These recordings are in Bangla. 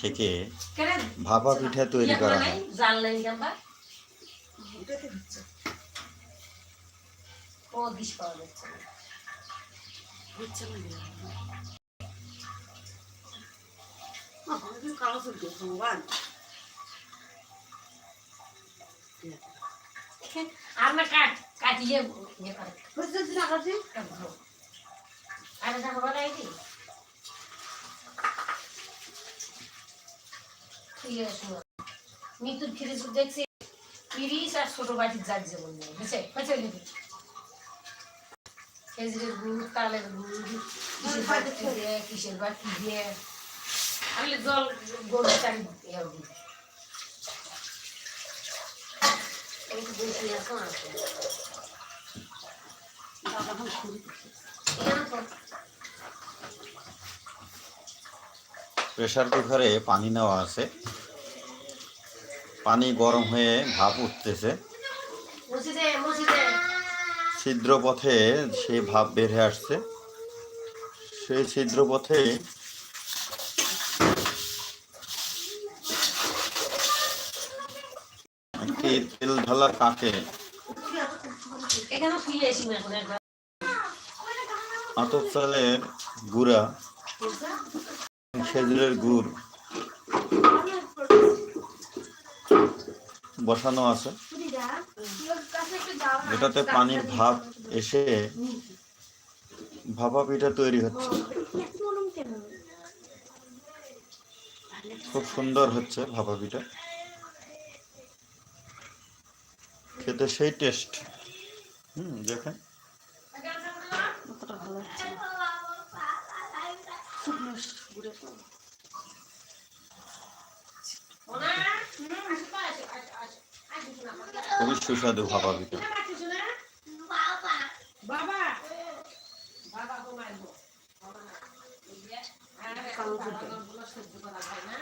থেকে ভাপা পিঠা তৈরি করা হয়। জাল নাই জানবা এটাতে হচ্ছে। ও দিস পাওয়া যাচ্ছে না। হচ্ছে না দিয়ে। আহ, একদম কালো চুল দিয়ে ভগবান আর না কাট কাটিয়ে ইয়ে করে হচ্ছে যদি না কাটে আরে দেখো বলা এই ঠিক আছে মৃত্যুর ফিরিজ দেখছি তিরিশ আর ছোট বাটির যার যেমন নেই বুঝছে? বুঝছে দিদি খেজুরের গুড় তালের গুড় কিসের বাটি দিয়ে কিসের বাটি দিয়ে? আমি জল গরু চারি একটু বেশি এখন আছে বাবা এখন শুরু করছে এখানে তো প্রেসার কুকারে পানি নেওয়া আছে। পানি গরম হয়ে ভাপ উঠতেছে। ছিদ্র পথে সেই ভাপ বের হয়ে আসছে। সেই ছিদ্র পথে একটি তেল ঢালা কাকে আতপ চালের গুঁড়া। খেজুরের গুড়। বসানো আছে। এটাতে পানির ভাপ এসে ভাপা পিঠা তৈরি হচ্ছে। খুব সুন্দর হচ্ছে ভাপা পিঠা। খেতে সেই টেস্ট। হুম, দেখেন। ভালো গুঁড়ো তো। খুবই সুস্বাদু ভাপা পিঠা বাবা বাবা তোমার গো। কালো চুল দিয়ে। বাবাগুলো সহ্য করা যায় না।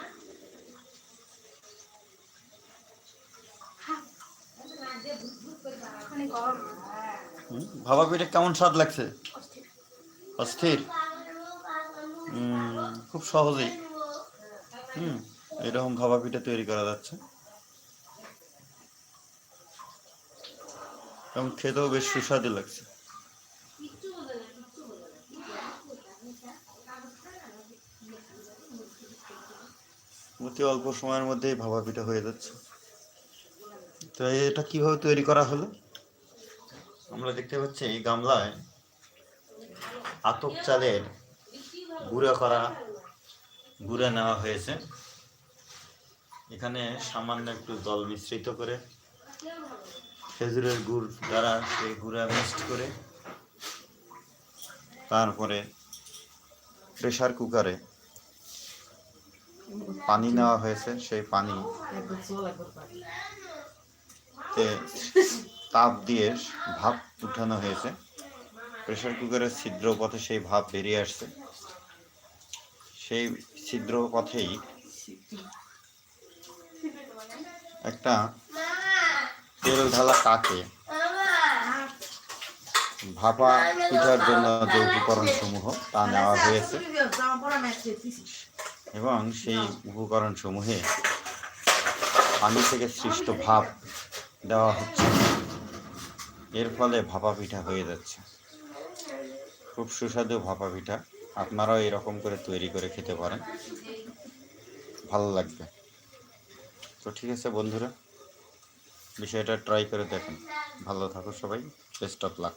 হুম, ভাপা পিঠা কেমন স্বাদ লাগছে অস্থির খুব সহজেই। হুম এরকম ভাপা পিঠা তৈরি করা যাচ্ছে। এবং খেতেও বেশ সুস্বাদু লাগছে। অতি অল্প সময়ের মধ্যেই ভাপা পিঠা হয়ে যাচ্ছে। তো এটা কীভাবে তৈরি করা হলো? আমরা দেখতে পাচ্ছি এই গামলায় আতপ চালের গুঁড়া করা, গুঁড়া নেওয়া হয়েছে। এখানে সামান্য একটু জল মিশ্রিত করে, খেজুরের গুড় দ্বারা সেই গুঁড়া মিক্সড করে, তারপরে প্রেশার কুকারে পানি নেওয়া হয়েছে, সেই পানি তাপ দিয়ে ভাপ উঠানো হয়েছে। প্রেসার কুকারের ছিদ্র পথে সেই ভাপ বেরিয়ে আসছে। সেই ছিদ্র পথেই একটা তেল ঢালা কাকে ভাপা পিঠার জন্য যে উপকরণ সমূহ তা নেওয়া হয়েছে। এবং সেই উপকরণ সমূহে পানি থেকে সৃষ্ট ভাপ দেওয়া হচ্ছে। এর ফলে ভাপা পিঠা হয়ে যাচ্ছে। খুব সুস্বাদু ভাপা পিঠা। আপনারাও এরকম করে তৈরি করে খেতে পারেন। ভালো লাগবে। তো ঠিক আছে বন্ধুরা, বিষয়টা ট্রাই করে দেখেন। ভালো থাকো সবাই বেস্ট অফ লাক